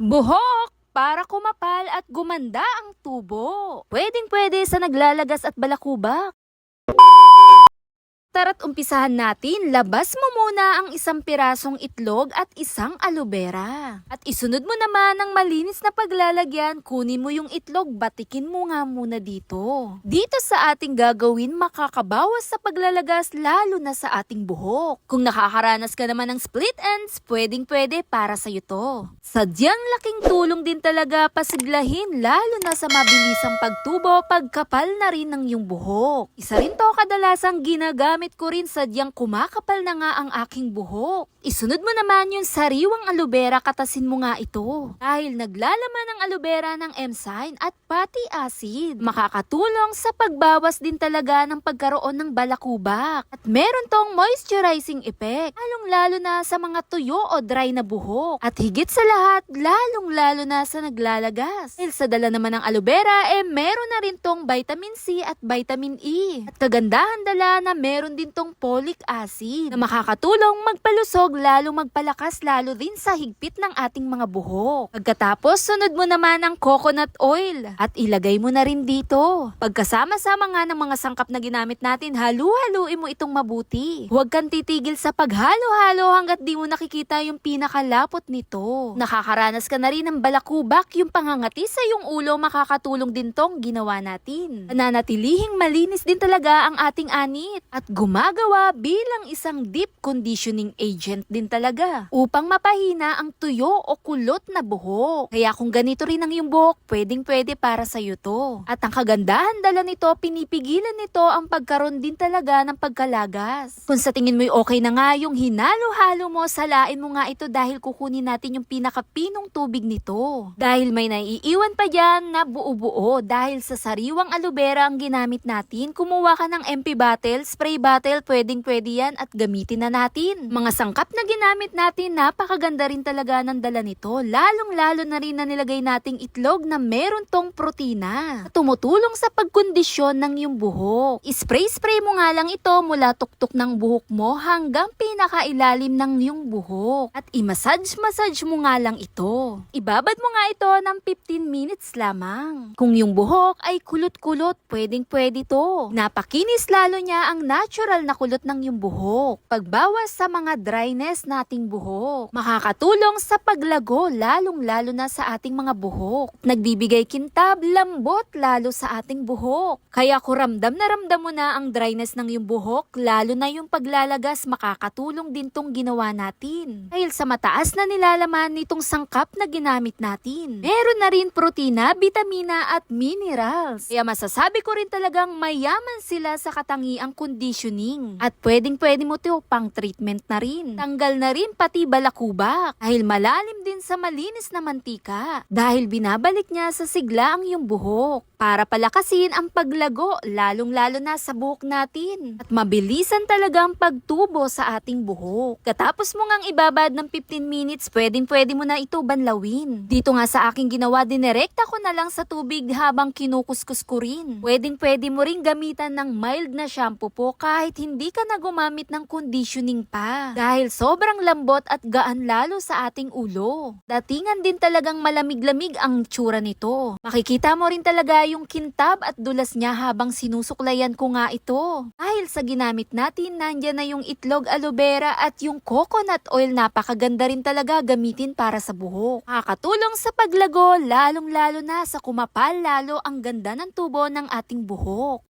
Buhok! Para kumapal at gumanda ang tubo. Pwedeng pwede sa naglalagas at balakubak. Tara't umpisahan natin, labas mo muna ang isang pirasong itlog at isang aloe vera. At isunod mo naman ang malinis na paglalagyan, kunin mo yung itlog, batikin mo nga muna dito. Dito sa ating gagawin, makakabawas sa paglalagas lalo na sa ating buhok. Kung nakakaranas ka naman ng split ends, pwedeng pwede para sa'yo to. Sadyang laking tulong din talaga pasiglahin lalo na sa mabilisang pagtubo pagkapal na rin ng iyong buhok. Isa rin to kadalasang ginagamit ko rin sadyang kumakapal na nga ang aking buhok. Isunod mo naman yung sariwang aloe vera katasin mo nga ito. Dahil naglalaman ng aloe vera ng enzyme at fatty acid. Makakatulong sa pagbawas din talaga ng pagkaroon ng balakubak. At meron tong moisturizing effect. Lalong lalo na sa mga tuyo o dry na buhok. At higit sa lahat, lalong lalo na sa naglalagas. Dahil sa dala naman ng aloe vera, eh meron na rin tong vitamin C at vitamin E. At kagandahan dala na meron din tong folic acid na makakatulong magpalusog lalo magpalakas lalo din sa higpit ng ating mga buhok. Pagkatapos, sunod mo naman ang coconut oil at ilagay mo na rin dito. Pagkasama-sama nga ng mga sangkap na ginamit natin, halu-haluin mo itong mabuti. Huwag kang titigil sa paghalo-halo hanggat di mo nakikita yung pinakalapot nito. Nakakaranas ka na rin ng balakubak, yung pangangati sa yung ulo, makakatulong din tong ginawa natin. Nananatilihing malinis din talaga ang ating anit at gumagawa bilang isang deep conditioning agent din talaga upang mapahina ang tuyo o kulot na buhok. Kaya kung ganito rin ang iyong buhok, pwedeng pwede para sa iyo to. At ang kagandahan dala nito, pinipigilan nito ang pagkaroon din talaga ng pagkalagas. Kung sa tingin mo'y okay na nga yung hinalo-halo mo, salain mo nga ito dahil kukunin natin yung pinakapinong tubig nito. Dahil may naiiwan pa dyan na buo-buo dahil sa sariwang aloe vera ang ginamit natin, kumuha ka ng MP bottle, spray bottle, pwedeng pwede yan at gamitin na natin. Mga sangkap na ginamit natin, napakaganda rin talaga ng dala nito. Lalong-lalo na rin na nilagay nating itlog na meron tong protina. na Tumutulong sa pagkondisyon ng iyong buhok. Spray-spray mo nga lang ito mula tuktok ng buhok mo hanggang pinakailalim ng iyong buhok. At i-massage-massage mo nga lang ito. Ibabad mo nga ito ng 15 minutes lamang. Kung yung buhok ay kulot-kulot, pwedeng pwede to. Napakinis lalo niya ang natural na kulot ng iyong buhok. Pagbawas sa mga dryness nating buhok. Makakatulong sa paglago lalong-lalo na sa ating mga buhok. Nagbibigay kintab, lambot lalo sa ating buhok. Kaya kung ramdam na ramdam mo na ang dryness ng iyong buhok, lalo na yung paglalagas, makakatulong din tong ginawa natin. Dahil sa mataas na nilalaman nitong sangkap na ginamit natin. Meron na rin protina, vitamina at minerals. Kaya masasabi ko rin talagang mayaman sila sa katangiang conditioning. At pwedeng pwede mo to pang treatment na rin. Tanggal na rin pati balakubak. Dahil malalim din sa malinis na mantika. Dahil binabalik niya sa sigla ang iyong buhok. Para palakasin ang paglago, lalong-lalo na sa buhok natin. At mabilisan talaga ang pagtubo sa ating buhok. Katapos mo ngang ibabad ng 15 minutes, pwedeng pwede mo na ito banlawin. Dito nga sa aking ginawa, dinerekta ko na lang sa tubig habang kinukuskus ko rin. Pwedeng pwede mo rin gamitan ng mild na shampoo po kahit hindi ka na gumamit ng conditioning pa. Dahil sobrang lambot at gaan lalo sa ating ulo. Datingan din talagang malamig-lamig ang tsura nito. Makikita mo rin talaga yung kintab at dulas niya habang sinusuklayan ko nga ito. Dahil sa ginamit natin, nandyan na yung itlog aloe vera at yung coconut oil napakaganda rin talaga gamitin para sa buhok. Makakatulong sa paglago, lalong-lalo na sa kumapal lalo ang ganda ng tubo ng ating buhok.